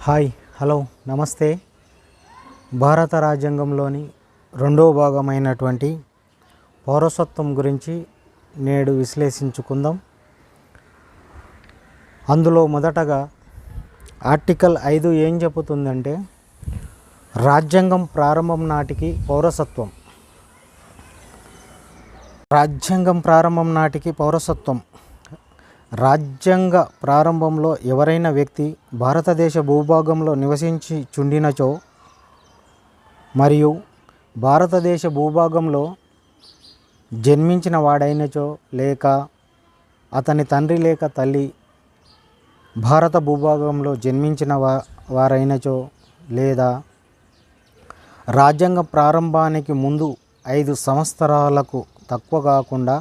Hi hello నమస్తే. భారత రాజ్యాంగంలోని రెండవ భాగమైనటువంటి పౌరసత్వం గురించి నేడు విశ్లేషించుకుందాం. అందులో మొదటగా ఆర్టికల్ ఐదు ఏం చెబుతుందంటే రాజ్యాంగం ప్రారంభం నాటికి పౌరసత్వం. రాజ్యాంగం ప్రారంభం నాటికి పౌరసత్వం. రాజ్యాంగ ప్రారంభంలో ఎవరైనా వ్యక్తి భారతదేశ భూభాగంలో నివసించి చుండినచో మరియు భారతదేశ భూభాగంలో జన్మించిన వాడైనచో లేక అతని తండ్రి లేక తల్లి భారత భూభాగంలో జన్మించిన వా వారైనచో లేదా రాజ్యాంగ ప్రారంభానికి ముందు ఐదు సంవత్సరాలకు తక్కువ కాకుండా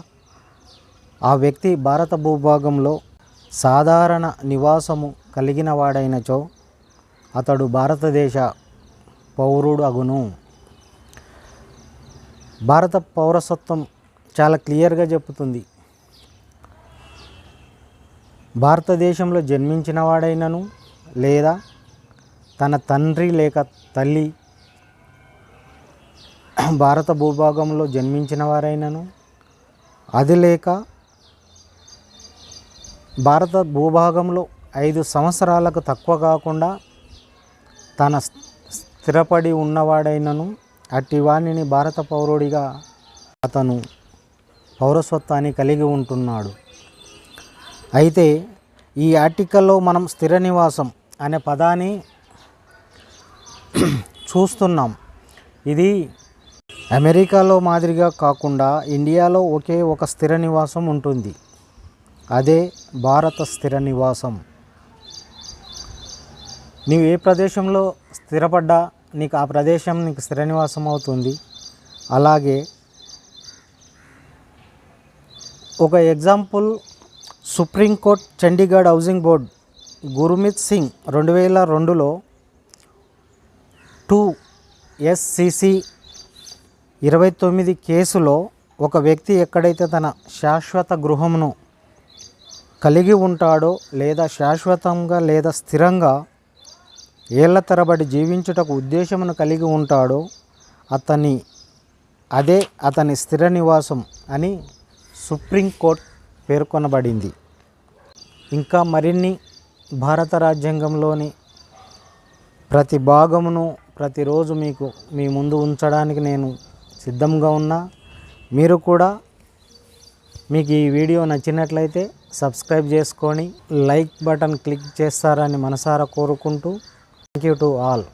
ఆ వ్యక్తి భారత భూభాగంలో సాధారణ నివాసము కలిగిన వాడైనచో అతడు భారతదేశ పౌరుడు అగును భారత పౌరసత్వం చాలా క్లియర్గా చెప్తుంది భారతదేశంలో జన్మించిన వాడైనను లేదా తన తండ్రి లేక తల్లి భారత భూభాగంలో జన్మించిన వారైనను అది లేక భారత భూభాగంలో ఐదు సంవత్సరాలకు తక్కువ కాకుండా తన స్థిరపడి ఉన్నవాడైనను అట్టి వాణిని భారత పౌరుడిగా అతను పౌరసత్వాన్ని కలిగి ఉంటున్నాడు. అయితే ఈ ఆర్టికల్లో మనం స్థిర నివాసం అనే పదాన్ని చూస్తున్నాం. ఇది అమెరికాలో మాదిరిగా కాకుండా ఇండియాలో ఒకే ఒక స్థిర నివాసం ఉంటుంది. అదే భారత స్థిర నివాసం. నీవు ఏ ప్రదేశంలో స్థిరపడ్డా నీకు ఆ ప్రదేశం నీకు స్థిర నివాసం అవుతుంది. అలాగే ఒక example supreme court Chandigarh housing board Gurmit Singh రెండు వేల రెండులో టూ ఎస్సిసి ఇరవై తొమ్మిది కేసులో ఒక వ్యక్తి ఎక్కడైతే తన శాశ్వత గృహమును కలిగి ఉంటాడో లేదా శాశ్వతంగా లేదా స్థిరంగా ఏళ్ళ తరబడి జీవించుటకు ఉద్దేశమును కలిగి ఉంటాడో అతని అదే అతని స్థిర నివాసం అని సుప్రీంకోర్టు పేర్కొనబడింది. ఇంకా మరిన్ని భారత రాజ్యాంగంలోని ప్రతి భాగమును ప్రతిరోజు మీకు మీ ముందు ఉంచడానికి నేను సిద్ధంగా ఉన్నా. మీరు కూడా మీకు ఈ వీడియో నచ్చినట్లయితే సబ్స్క్రైబ్ చేసుకొని లైక్ బటన్ క్లిక్ చేస్తారని మనసారా కోరుకుంటూ థ్యాంక్ యూ టు ఆల్.